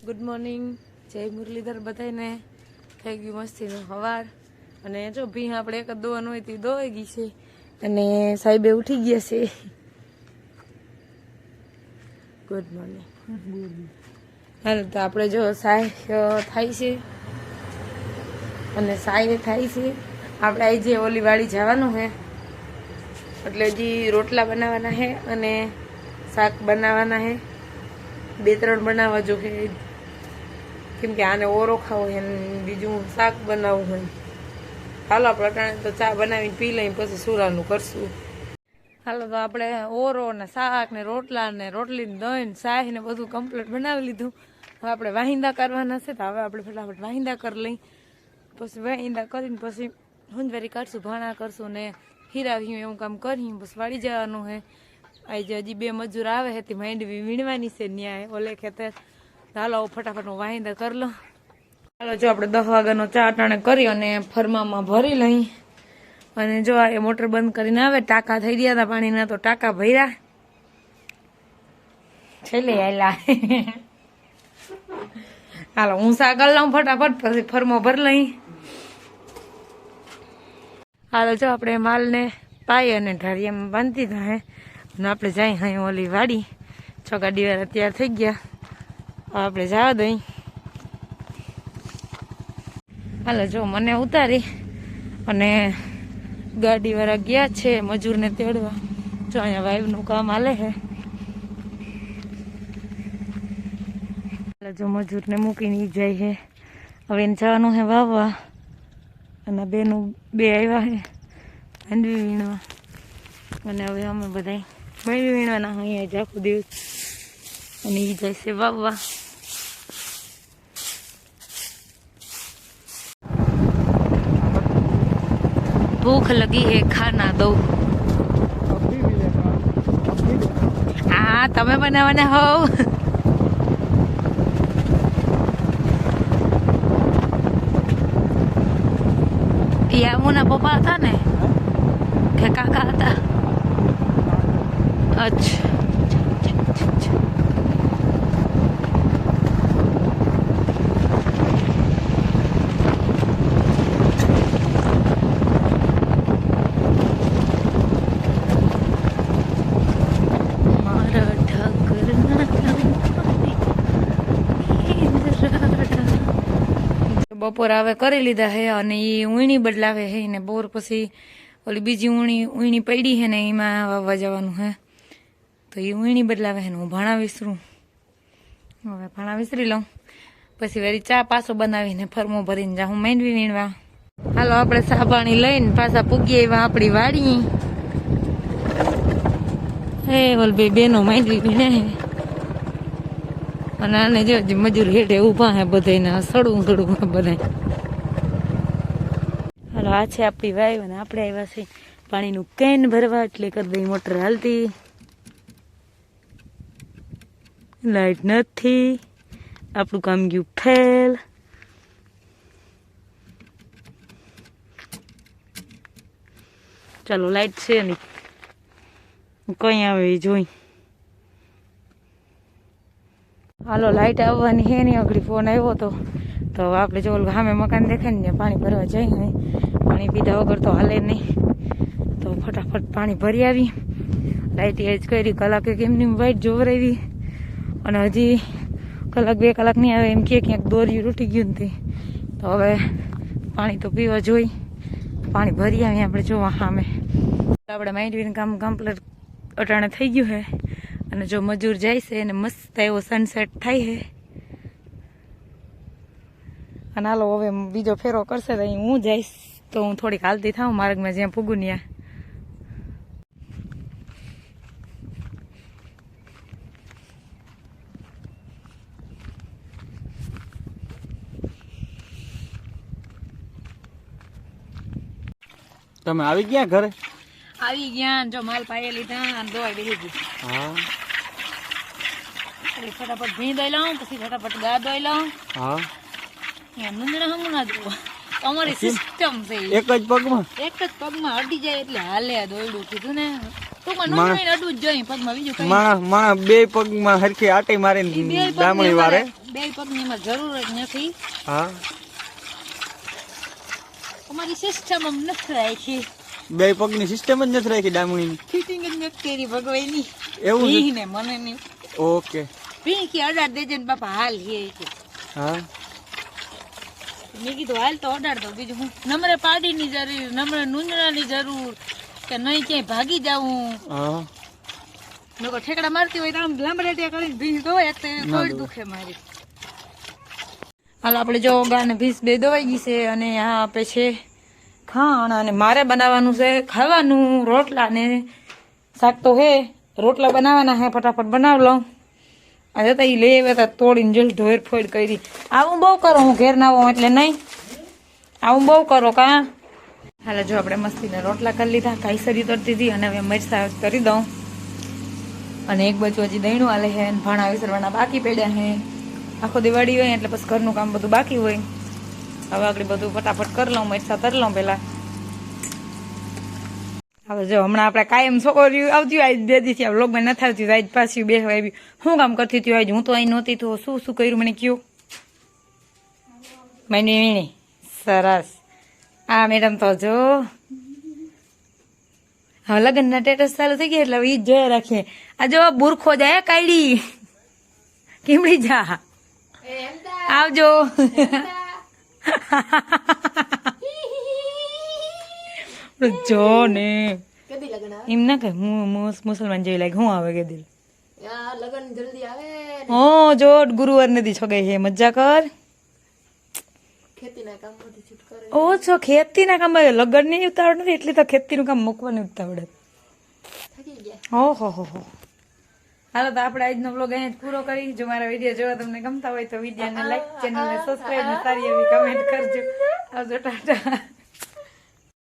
Good morning જય મુરલીધર બધાને થઈ ગયું મસ્તીનો સવાર અને જો ભી આપણે એક દોવાનું હોય તે દોવાઈ ગઈ છે. અને સાહેબે ઉઠી ગયા છે. ગુડ મોર્નિંગ હાલ, તો આપણે જો સાય થાય છે. અને સાય થાય છે. આપણે આજે જે ઓલી જવાનું છે એટલે હજી રોટલા બનાવવાના છે અને શાક બનાવવાના છે બે ત્રણ બનાવવા જો કે કેમ કે આને ઓરો ખાવો છે બીજું શાક બનાવવું હોય. હાલો, આપણે અટાણે તો ચા બનાવીને પી લઈને પછી સુરાનું કરશું. હાલો, તો આપણે ઓરો ને શાક ને રોટલા ને રોટલી ને દહીં શાહી ને બધું કમ્પ્લીટ બનાવી લીધું. હવે આપણે વાહિંદા કરવાના છે, તો હવે આપણે ફટાફટ વાહિંદા કરી લઈ. પછી વાહિંદા કરીને પછી હુંજવારી કાઢશું, ભાણા કરશું ને હીરાવ્યું એવું કામ કરી બસ વાળી જવાનું હે આજે હજી બે મજૂર આવે છે તે માંડવી વીણવાની છે ન્યાય. ઓલે ખેતર હાલો, ફટાફટ હું વાહિંદા કરી લઉં. ચાલો જો આપણે દસ વાગ્યાનો ચા અટાણે કરી અને ફરમામાં ભરી લઈ. અને જો એ મોટર બંધ કરીને આવે, ટાંકા થઈ ગયા હતા પાણીના, તો ટાંકા ભર્યા. છેલ્લે આયલા. હાલો, હું સા કરી લઉં ફટાફટ, પછી ફરમો ભરી લઈ. હાલો, જો આપણે માલને પાઈ અને ઢારિયામાં બાંધી દીધા હે. અને આપણે જાય અહીં ઓલી વાડી. છ ગાડીવાળા તૈયાર થઈ ગયા. આપણે જવા દઈ. હાલો, જો, મને ઉતારી અને ગાડીવાળા ગયા છે મજૂરને તેડવા. જો, અહીંયા વાઈવનું કામ હાલે છે. જો, મજૂરને મૂકીને જાય છે. હવે એને જવાનું છે વાવવા. અને બેનું, બે આવ્યા છે, હાંડવી વીણવા. અને હવે અમે બધા ભાઈ વીણવાના અહીંયા જ આખો દિવસ. અને એ જાય છે વાવવા. ભૂખ લગી હે ખાના દો હા તમે બનાવવાના હોવ એ આમુના પપ્પા હતા ને કે કાકા હતા અચ્છા મારા ઠાકરના બપોર હવે કરી લીધા હે અને એ ઊણી બદલાવે હે ને બોર પછી ઓલી બીજી ઊણી ઊણી પડી હે ને એમાં વાવવા જવાનું હે. તો એ ઊણી બદલાવે હે ને હું ભાણા વિસરું. હવે ભાણા વિસરી લઉં. પછી વેરી ચા પાછો બનાવીને ફરમો ભરીને જાઉં. માંડવી વીણવા. હાલો, આપણે પાણી લઈને પાછા પૂગી આવ્યા આપણી વાડી. હે ઓલ બે બેનો માંડવી વીણે હે અને આને જો મજૂર હેઠે ઊભા હે બધાને સડવું હે બધા હાલો, આ છે આપણી વાઈવ અને આપણે આવ્યા છે પાણીનું કેન ભરવા, એટલે કરી દઈ મોટર હાલતી. લાઈટ નથી. આપણું કામ ગયું ફેલ ચાલો લાઈટ છે નહીં. કઈ આવે જોઈ. હાલો લાઈટ આવવાની હે નહીં આગળ ફોન આવ્યો તો. તો આપણે જો સામે મકાન દેખાય ને પાણી ભરવા જઈએ પાણી પીધા વગર તો હાલે નહીં. તો ફટાફટ પાણી ભરી આવી. લાઈટ એજ કરી, કલાકે કેમની વાઇટ જોવરાવી અને હજી કલાક બે કલાક નહીં આવે, એમ કે ક્યાંક દોર્યું તૂટી ગયું નથી તો. હવે પાણી તો પીવા જોઈ. પાણી ભરી આવી આપણે જોવા સામે. આપણે માઇન્ડવીન કામ કમ્પ્લીટ અટાણે થઈ ગયું છે અને જો મજૂર જાય છે અને મસ્ત એવો સનસેટ થાય છે. અને હાલો હવે બીજો ફેરો કરશે તો અહીં હું જઈશ. તો હું થોડીક હાલતી થાઉં માર્ગમાં જ્યાં પૂગું ત્યાં. તમે આવી ગયા ઘરે? આવી ગયા જો માલ પાયે લીધા દોવાઈ બેસી ગઈ હા. ફટાફટ ભી દઈ લઉં પછી ફટાફટ ગા દઈ લઉં. હા. અહીંયા મુંદડા હમું ના જોવા અમારી સિસ્ટમ છે એક જ પગમાં? એક જ પગમાં અડી જાય એટલે હાલે આ દોયડું કીધું ને. બે પગમાં હરખી આટે મારીને દામણી વારે. બે પગની જરૂર જ નથી. હા. અમારી સિસ્ટમ નથી રાખી. બે પગની સિસ્ટમ જ નથી રાખી દામણી ફિટિંગ જ નથી કરી ભગવાનની. એવું નહીં ને મને નહીં. ઓકે. પિંકી અઢાર દેજે ને બાપા હાલ હે કે હા? મેં કીધું હાલ તો અડાડ દો બીજું હું. નમરે પાડીની જરૂર નમરે નુંજણાની જરૂર કે નહીં ક્યાંય ભાગી જાઉં. હા. લોકો ઠેકડા મારતી હોય તો આમ લાંબરેટિયા કરીને ભીંસ ધોવાય તો કોઈ દુખે મારી. હાલ આપણે જો ગાને ભીસ બે દવાઈ ગઈ છે અને આ આપે છે ખાણ અને મારે બનાવવાનું છે ખાવાનું, રોટલા ને શાક તો હે. રોટલા બનાવવાના હે, ફટાફટ બનાવ લઉં. આ જતા એ લઈ આવ્યા હતા તોડીને જલ ઢોર ફોડ કરી. આવું બહુ કરો, હું ઘેર ના એટલે નહીં. આવું બહુ કરો, કા? હાલે, જો આપણે મસ્તીને રોટલા કરી લીધા કાઈસરી તરતી હતી અને હવે મરસા કરી દઉં. અને એક બાજુ હજી દહીણું આલે છે અને ભાણા વિસરવાના બાકી પડ્યા છે આખો દિવાળી હોય એટલે પછી ઘરનું કામ બધું બાકી હોય. હવે આગળ બધું ફટાફટ કરી લઉં મરચા તરી લઉં પેલા હવે જો હમણાં આપણે કાયમ છોકરીઓ આવતી આજ બે દિવસથી આ વ્લોગમાં નથી આવતી આજ પાછી બે આવી. શું કામ કરતી હતી આજ હું તો અહીં નહોતી તો શું શું કર્યું મને કયો? મને વીણી. સરસ. આ મેડમ તો જો. હવે લગ્નના ટેટસ ચાલુ થઈ ગયા એટલે જ જોયા રાખીએ આ જો બુરખો જાય કાયડી. કેમડી જા? આવજો. જો ને એમ ના કે હું મુસલમાન જેવી લાગે. હું આવે કે દિલ લગન જલ્દી આવે હો જો ગુરુવાર નથી છોગાઈ છે. મજા કર. ઓછો ખેતીના કામ લગનની ઉતાવળ નથી. એટલે તો ખેતીનું કામ મૂકવાની ઉતાવળ હો હો હો હો. હાલો, તો આપણે આજનો બ્લોગ અહીંયા જ પૂરો કરી. જો મારા વીડિયો જોવા તમને ગમતા હોય તો વિડીયોને લાઈક ચેનલને સબસ્ક્રાઈબ સારી એવી કમેન્ટ કરજો. આવજો, ટાટા.